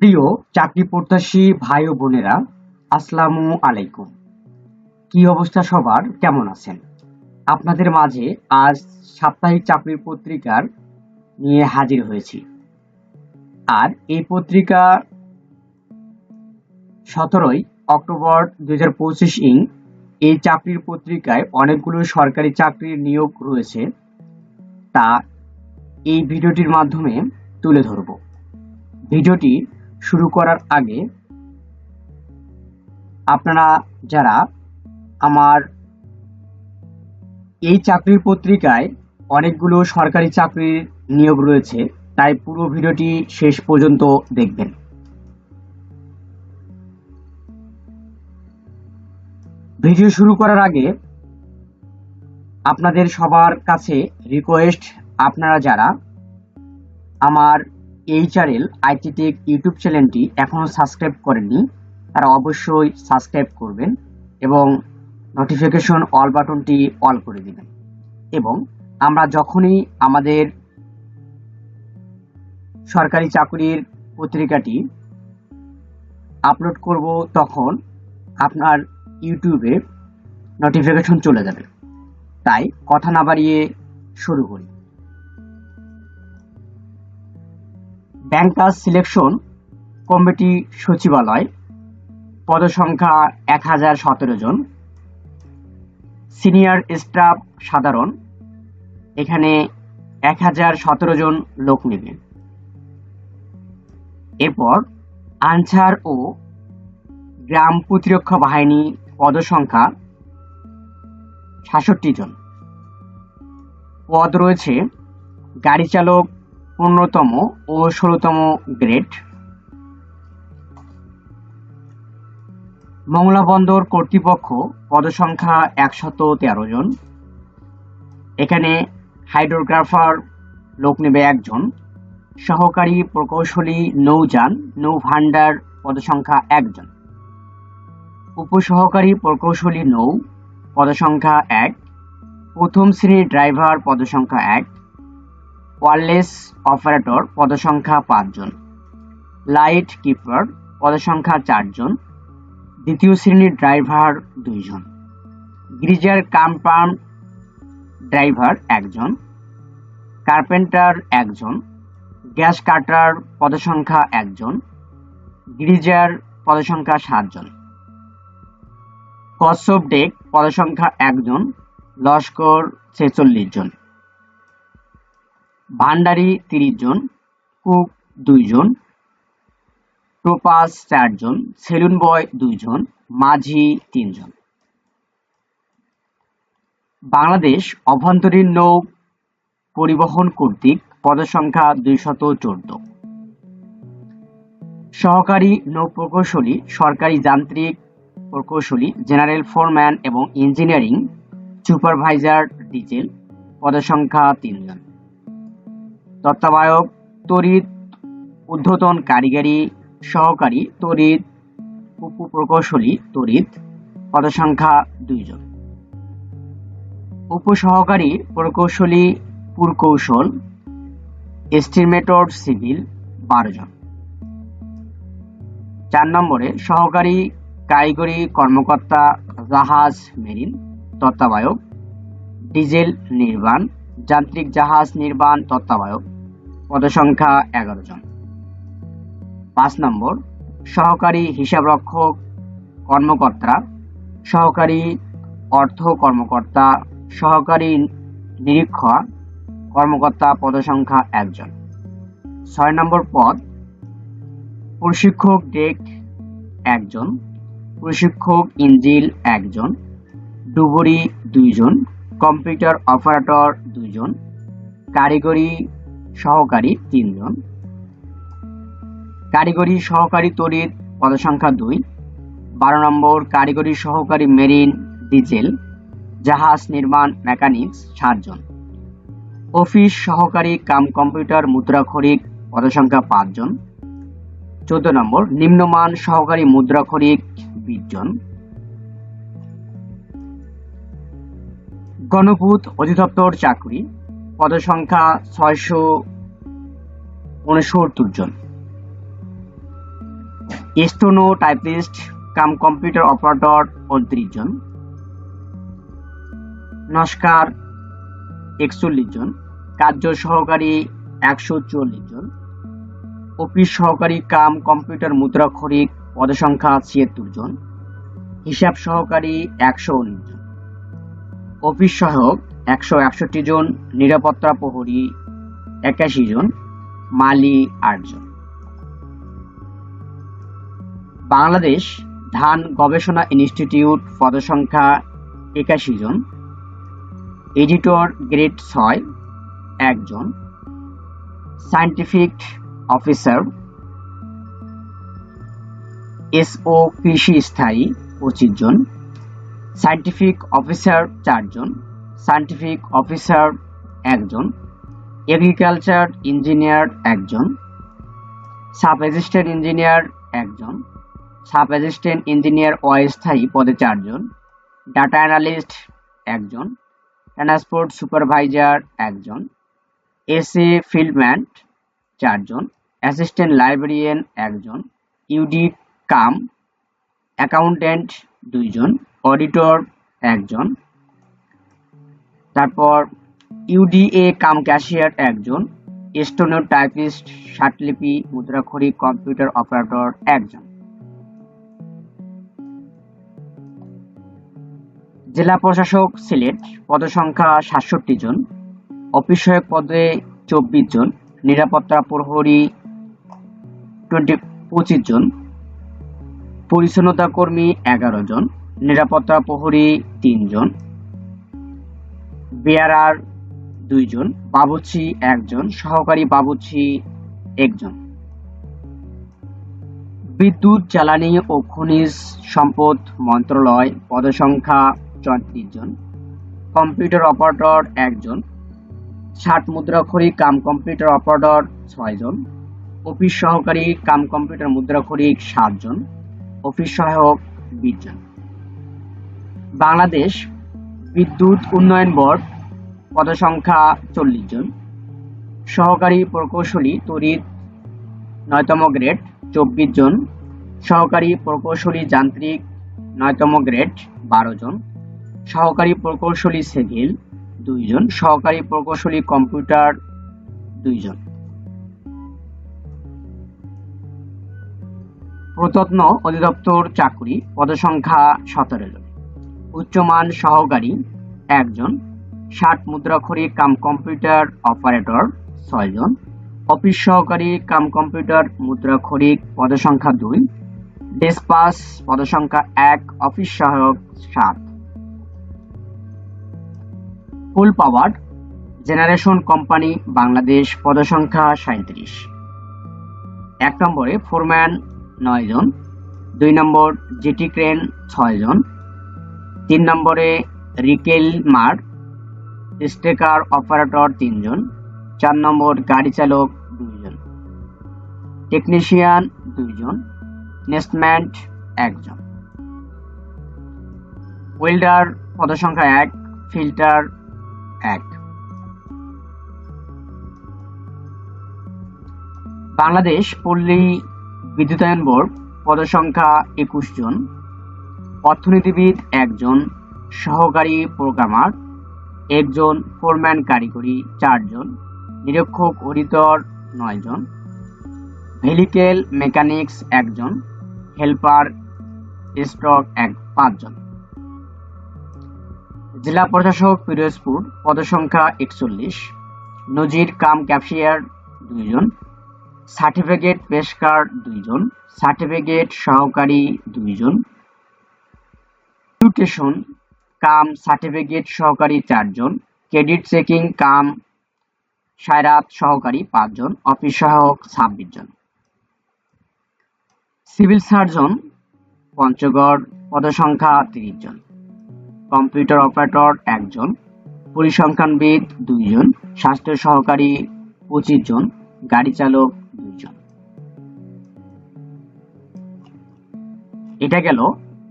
প্রিয় চাকরি প্রত্যাশী ভাই ও বোনেরা, আসসালামু আলাইকুম। কি অবস্থা সবার? কেমন আছেন? আপনাদের মাঝে আজ সাপ্তাহিক চাকরির পত্রিকার নিয়ে হাজির হয়েছি। আর এই পত্রিকা সতেরোই অক্টোবর দুই হাজার পঁচিশ ইং এই চাকরির পত্রিকায় অনেকগুলো সরকারি চাকরির নিয়োগ রয়েছে, তা এই ভিডিওটির মাধ্যমে তুলে ধরব। ভিডিওটি শুরু করার আগে আপনারা যারা আমার এই চাকরির পত্রিকায় অনেকগুলো সরকারি চাকরির নিয়োগ রয়েছে, তাই পুরো ভিডিওটি শেষ পর্যন্ত দেখবেন। ভিডিও শুরু করার আগে আপনাদের সবার কাছে রিকোয়েস্ট আপনারা যারা আমার এই চ্যানেল আইটি টেক ইউটিউব চ্যানেলটি এখনও সাবস্ক্রাইব করেননি, তারা অবশ্যই সাবস্ক্রাইব করবেন এবং নোটিফিকেশন অল বাটনটি অল করে দিবেন। এবং আমরা যখনই আমাদের সরকারি চাকরির পত্রিকাটি আপলোড করব তখন আপনার ইউটিউবে নোটিফিকেশন চলে যাবে। তাই কথা না বাড়িয়ে শুরু করি। ব্যাংকার্স সিলেকশন কমিটি সচিবালয়, পদসংখ্যা এক হাজার সতেরো জন। সিনিয়র স্টাফ সাধারণ, এখানে এক হাজার সতেরো জন লোক নেবে। এরপর আনসার ও গ্রাম প্রতিরক্ষা বাহিনী পদসংখ্যা সাতষট্টি জন। পদ রয়েছে গাড়ি চালক পনেরোতম ও ষোলোতম গ্রেড। মংলা বন্দর কর্তৃপক্ষ পদসংখ্যা একশত তেরো জন। এখানে হাইড্রোগ্রাফার লোক নেবে একজন। সহকারী প্রকৌশলী নৌযান নৌ ভান্ডার পদসংখ্যা একজন। উপসহকারী প্রকৌশলী নৌ, পদসংখ্যা এক। প্রথম শ্রেণির ড্রাইভার পদসংখ্যা এক। ওয়ারলেস অপারেটর পদসংখ্যা পাঁচজন। লাইট কিপার পদসংখ্যা চারজন। দ্বিতীয় শ্রেণির ড্রাইভার দুইজন। গ্রিজার কাম্পাম ড্রাইভার একজন। কার্পেন্টার একজন। গ্যাস কাটার পদসংখ্যা একজন। গ্রিজার পদসংখ্যা সাতজন। কচ্ছপ ডেক পদসংখ্যা একজন। লস্কর ছেচল্লিশ জন। ভান্ডারি তিরিশ জন, কুক দুইজন টোপাস চারজন সেলুন বয় দুইজন মাঝি তিনজন বাংলাদেশ অভ্যন্তরীণ নৌ পরিবহন কর্তৃক পদসংখ্যা দুইশত চোদ্দ। সহকারী নৌ প্রকৌশলী, সরকারি যান্ত্রিক প্রকৌশলী, জেনারেল ফোরম্যান এবং ইঞ্জিনিয়ারিং সুপারভাইজার ডিজেল, পদসংখ্যা তিনজন তত্ত্বাবধায়ক, তড়িৎ ঊর্ধ্বতন কারিগরি সহকারী, তড়িৎ উপপ্রকৌশলী, তড়িৎ পদসংখ্যা দুইজন। উপসহকারী প্রকৌশলী পুরকৌশল এস্টিমেটর সিভিল বারো জন। চার নম্বরে সহকারী কারিগরি কর্মকর্তা জাহাজ মেরিন, তত্ত্বাবধায়ক, ডিজেল নির্মাণ, যান্ত্রিক জাহাজ নির্মাণ, তত্ত্বাবধায়ক। পদসংখ্যা এগারো জন। পাঁচ নম্বর, সহকারী হিসাবরক্ষক কর্মকর্তা, সহকারী অর্থ কর্মকর্তা, সহকারী নিরীক্ষা কর্মকর্তা পদসংখ্যা একজন ছয় নম্বর পদ, প্রশিক্ষক ডেক একজন প্রশিক্ষক ইঞ্জিল একজন ডুবুরি দুইজন কম্পিউটার অপারেটর দুইজন কারিগরি সহকারী তিনজন। কারিগরি সহকারী তড়িৎ পদসংখ্যা দুই। বারো নম্বর কারিগরি সহকারী মেরিন ডিজেল, জাহাজ নির্মাণ মেকানিক্স সাতজন। অফিস সহকারী কাম কম্পিউটার মুদ্রাক্ষরিক পদসংখ্যা পাঁচজন। চোদ্দ নম্বর নিম্নমান সহকারী মুদ্রাক্ষরিক বিশ জন গণপূত অধিদপ্তর চাকরি। পদসংখ্যা ছয়শো উনসত্তর জন। Steno typist cum computer operator উনত্রিশ জন। নস্কার একচল্লিশ জন। কার্য সহকারী একশো চুয়াল্লিশ জন। অফিস সহকারী কাম কম্পিউটার মুদ্রাক্ষরিক পদসংখ্যা ছিয়াত্তর জন। হিসাব সহকারী একশো উনিশ জন। অফিস সহায়ক একশো একষট্টি জন, নিরাপত্তা প্রহরী একাশি জন, মালি আট জন। বাংলাদেশ ধান গবেষণা ইনস্টিটিউট পদসংখ্যা একাশি জন, এডিটর গ্রেড ছয় একজন সায়েন্টিফিক অফিসার, এসও কৃষি স্থায়ী পঁচিশ জন সায়েন্টিফিক অফিসার চারজন সায়েন্টিফিক অফিসার একজন, এগ্রিকালচার ইঞ্জিনিয়ার একজন, সাব অ্যাসিস্ট্যান্ট ইঞ্জিনিয়ার একজন, সাব অ্যাসিস্ট্যান্ট ইঞ্জিনিয়ার অস্থায়ী পদে চারজন, ডাটা অ্যানালিস্ট একজন, ট্রান্সপোর্ট সুপারভাইজার একজন, এসএ ফিল্ডম্যান চারজন, অ্যাসিস্ট্যান্ট লাইব্রেরিয়ান একজন ইউডি কাম অ্যাকাউন্ট্যান্ট দুইজন, অডিটর একজন তারপর ইউডিএ কাম ক্যাশিয়ার একজন স্টোনো টাইপিস্ট শার্টলিপি মুদ্রাক্ষরিক কম্পিউটার অপারেটর একজন। জেলা প্রশাসক সিলেট, পদসংখ্যা সাতষট্টি জন, অফিস পদে চব্বিশ জন, নিরাপত্তা প্রহরী টোয়েন্টি, পঁচিশ জন, পরিচ্ছন্নতা কর্মী এগারো জন, নিরাপত্তা প্রহরী তিনজন বেয়ারার দুইজন, বাবুচি একজন, সহকারী বাবুচি একজন। বিদ্যুৎ, জ্বালানি ও খনিজ সম্পদ মন্ত্রণালয় পদসংখ্যা চৌত্রিশ জন, কম্পিউটার অপারেটর একজন ষাট মুদ্রাক্ষরিক কাম কম্পিউটার অপারেটর ছয়জন অফিস সহকারী কাম কম্পিউটার মুদ্রাক্ষরিক সাতজন অফিস সহায়ক বিশ জন। বাংলাদেশ বিদ্যুৎ উন্নয়ন বোর্ড, পদসংখ্যা চল্লিশ জন। সহকারী প্রকৌশলী তড়িৎ নয়তম গ্রেড চব্বিশ জন। সহকারী প্রকৌশলী যান্ত্রিক নয়তম গ্রেড বারো জন। সহকারী প্রকৌশলী সিভিল দুইজন সহকারী প্রকৌশলী কম্পিউটার দুইজন প্রতত্ন অধিদপ্তর চাকরি, পদসংখ্যা সতেরো জন। উচ্চমান সহকারী একজন, ষাট মুদ্রাক্ষরিক কাম কম্পিউটার অপারেটর ছয়জন, অফিস সহকারী কাম কম্পিউটার মুদ্রাক্ষরিক পদসংখ্যা দুই, ডেসপাস পদসংখ্যা এক, অফিস সহায়ক সাত। Full power generation company Bangladesh পদসংখ্যা সাঁত্রিশ এক নম্বরে ফোরম্যান নয় জন দুই নম্বর জিটি ক্রেন ছয় জন তিন নম্বরে রিকেল মার্ট স্টেকার, অপারেটর তিনজন। চার নম্বর গাড়ি চালক দুইজন। টেকনিশিয়ান দুইজন। নেস্টম্যান্ট একজন। ওয়েল্ডার পদসংখ্যা এক, ফিল্টার এক। বাংলাদেশ পল্লী বিদ্যুতায়ন বোর্ড পদসংখ্যা একুশ জন। অর্থনীতিবিদ একজন সহকারী প্রোগ্রামার একজন ফোরম্যান কারিগরি চারজন, নিরীক্ষক অডিটর নয় জন ভেহিকেল মেকানিক্স একজন, হেল্পার স্টক এক পাঁচজন। জেলা প্রশাসক পিরোজপুর, পদসংখ্যা একচল্লিশ, নজির কাম ক্যাপশিয়ার দুইজন, সার্টিফিকেট পেশকার দুইজন, সার্টিফিকেট সহকারী দুইজন এডুকেশন কাম সার্টিফিকেট সহকারী চারজন ক্রেডিট চেকিং কাম, সায়রাত সহকারী পাঁচজন অফিস সহায়ক ছাব্বিশ জন। সিভিল সার্জন পঞ্চগড়, পদসংখ্যা তিরিশ জন। কম্পিউটার অপারেটর একজন, পরিসংখ্যানবিদ দুইজন, স্বাস্থ্য সহকারী পঁচিশ জন, গাড়ি চালক দুইজন। এটা গেল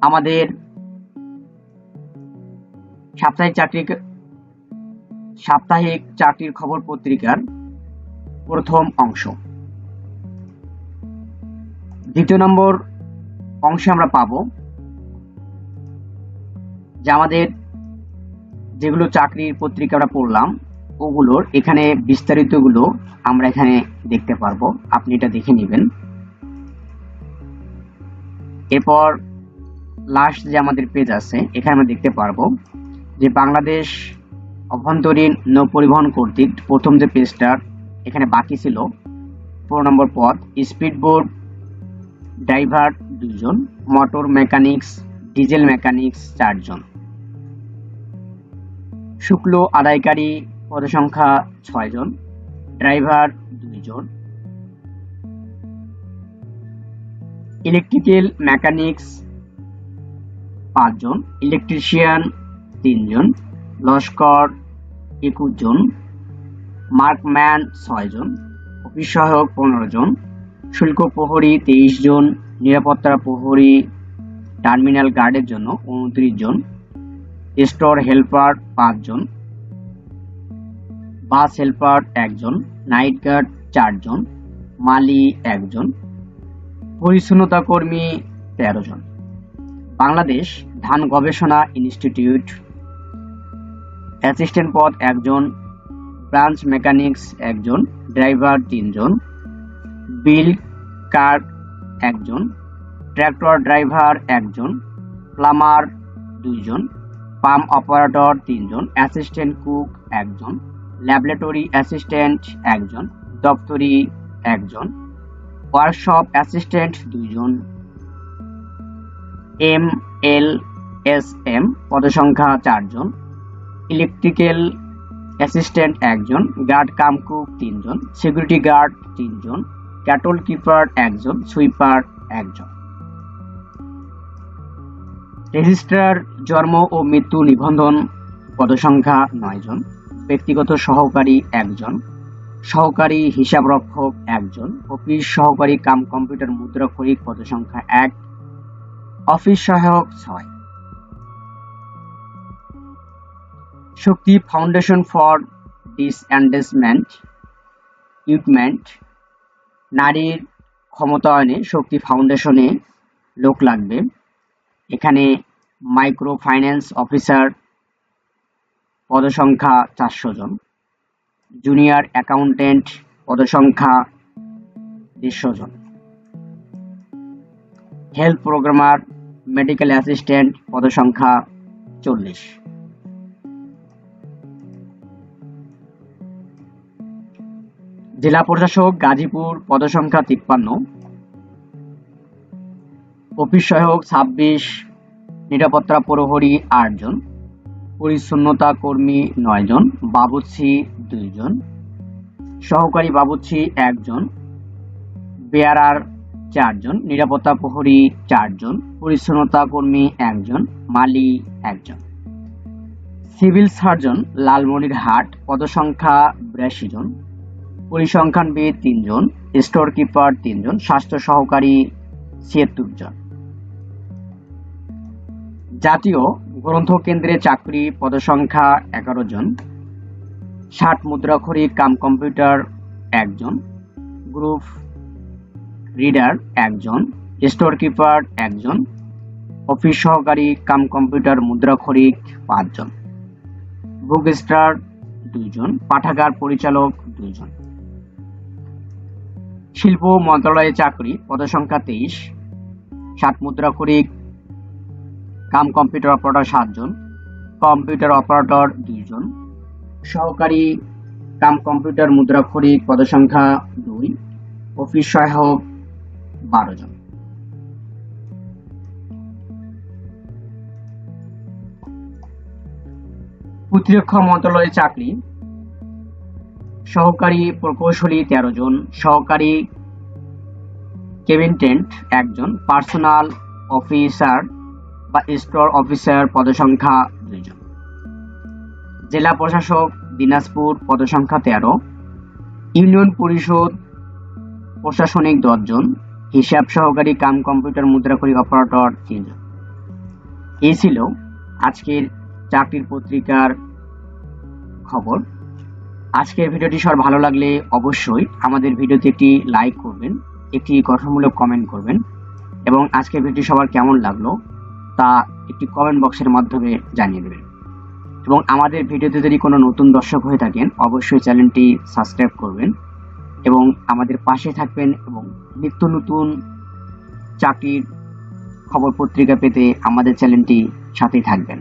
আমাদের সাপ্তাহিক চাকরি সাপ্তাহিক চাকরির খবর পত্রিকার প্রথম অংশ। দ্বিতীয় নম্বর অংশে আমরা পাবো যে আমাদের যেগুলো চাকরির পত্রিকা আমরা পড়লাম, ওগুলোর এখানে বিস্তারিতগুলো আমরা এখানে দেখতে পারব। আপনি এটা দেখে নেবেন। এরপর লাস্ট যে আমাদের পেজ আছে, এখানে আমরা দেখতে পারব যে বাংলাদেশ অভ্যন্তরীণ নৌ পরিবহন কর্তৃক প্রথম যে পেজটা এখানে বাকি ছিল, পনেরো নম্বর পদ স্পিড বোট ড্রাইভার দুজন মোটর মেকানিক্স, ডিজেল মেকানিক্স চারজন। শুক্ল আদায়কারী পদসংখ্যা ছয়জন, ড্রাইভার দুইজন। ইলেকট্রিক্যাল মেকানিক্স পাঁচজন, ইলেকট্রিশিয়ান তিনজন, লস্কর একুশ জন, মার্কম্যান ছয়জন অফিস সহায়ক পনেরো জন, শুল্ক প্রহরী তেইশ জন, নিরাপত্তা প্রহরী টার্মিনাল গার্ডের জন্য উনত্রিশ জন, স্টোর হেল্পার পাঁচজন বাস হেল্পার একজন নাইট গার্ড চারজন মালি একজন পরিচ্ছন্নতা কর্মী তেরো জন। বাংলাদেশ ধান গবেষণা ইনস্টিটিউট অ্যাসিস্ট্যান্ট পদ একজন, ব্রাঞ্চ মেকানিক্স একজন, ড্রাইভার তিনজন, বিল কার্ড একজন, ট্র্যাক্টর ড্রাইভার একজন, প্লামার দুইজন, পাম্প অপারেটর তিনজন, অ্যাসিস্ট্যান্ট কুক একজন, ল্যাবরেটরি অ্যাসিস্ট্যান্ট একজন, দপ্তরি একজন, ওয়ার্কশপ অ্যাসিস্ট্যান্ট দুইজন, এম এল এস এম পদসংখ্যা চারজন ইলেকট্রিক্যাল অ্যাসিস্ট্যান্ট একজন, গার্ড কাম কুক তিনজন, সিকিউরিটি গার্ড তিনজন, ক্যাটল কিপার একজন, সুইপার একজন। রেজিস্ট্রার জন্ম ও মৃত্যু নিবন্ধন, পদসংখ্যা নয় জন ব্যক্তিগত সহকারী একজন, সহকারী হিসাবরক্ষক একজন, অফিস সহকারী কাম কম্পিউটার মুদ্রাক্ষরিক পদসংখ্যা এক, অফিস সহায়ক ছয়। শক্তি ফাউন্ডেশন ফর ডিসঅ্যান্ডেসমেন্ট ইউটমেন্ট নারীর ক্ষমতায়নে শক্তি ফাউন্ডেশনে লোক লাগবে। এখানে মাইক্রো ফাইন্যান্স অফিসার পদসংখ্যা চারশো জন। জুনিয়র অ্যাকাউন্টেন্ট পদসংখ্যা দেড়শো জন। হেলথ প্রোগ্রামার মেডিকেল অ্যাসিস্ট্যান্ট পদসংখ্যা চল্লিশ। জেলা প্রশাসক গাজীপুর পদসংখ্যা তিপ্পান্ন, অফিস সহায়ক ছাব্বিশ, নিরাপত্তা প্রহরী আটজন পরিচ্ছন্নতা কর্মী নয় জন বাবুচ্ছি দুইজন সহকারী বাবুচ্ছি একজন বেয়ারার চারজন নিরাপত্তা প্রহরী চারজন পরিচ্ছন্নতা কর্মী একজন মালি একজন সিভিল সার্জন লালমনিরহাট পদসংখ্যা বিরাশি জন পরিসংখ্যানবিদ তিনজন স্টোর কিপার তিনজন, স্বাস্থ্য সহকারী ছিয়াত্তর জন। জাতীয় গ্রন্থ কেন্দ্রে চাকরি পদসংখ্যা এগারো জন, ষাট মুদ্রাক্ষরিক কাম কম্পিউটার একজন গ্রুপ রিডার একজন স্টোর কিপার একজন অফিস সহকারী কাম কম্পিউটার মুদ্রাক্ষরিক পাঁচজন বুক স্টার দুইজন পাঠাগার পরিচালক দুইজন শিল্প মন্ত্রণালয়ে চাকরি, পদসংখ্যা তেইশ, সাত মুদ্রা মুদ্রাক্ষরিক কাম কম্পিউটার অপারেটর সাতজন, কম্পিউটার অপারেটর দুইজন, সহকারী কাম কম্পিউটার মুদ্রা মুদ্রাক্ষরিক পদসংখ্যা দুই, অফিস সহায়ক বারো জন প্রতিরক্ষা মন্ত্রণালয়ে চাকরি সহকারী প্রকৌশলী তেরো জন, সহকারী কেবিনটেন্ট একজন, পার্সোনাল অফিসার বা স্টোর অফিসার পদসংখ্যা দুইজন। জেলা প্রশাসক দিনাজপুর পদসংখ্যা তেরো, ইউনিয়ন পরিষদ প্রশাসনিক দশজন, হিসাব সহকারী কাম কম্পিউটার মুদ্রাকরী অপারেটর তিনজন। এই ছিল আজকের চাকরির পত্রিকার খবর। আজকের ভিডিওটি সবার ভালো লাগলে অবশ্যই আমাদের ভিডিওতে একটি লাইক করবেন, একটি গঠনমূলক কমেন্ট করবেন, এবং আজকের ভিডিও সবার কেমন লাগল তা একটি কমেন্ট বক্সের মাধ্যমে জানিয়ে দেবেন। এবং আমাদের ভিডিওতে যদি কোনো নতুন দর্শক হয়ে থাকেন, অবশ্যই চ্যানেলটি সাবস্ক্রাইব করবেন, এবং আমাদের পাশে থাকবেন এবং নিত্য নতুন চাকরির খবর পত্রিকা পেতে আমাদের চ্যানেলটি সাথেই থাকবেন।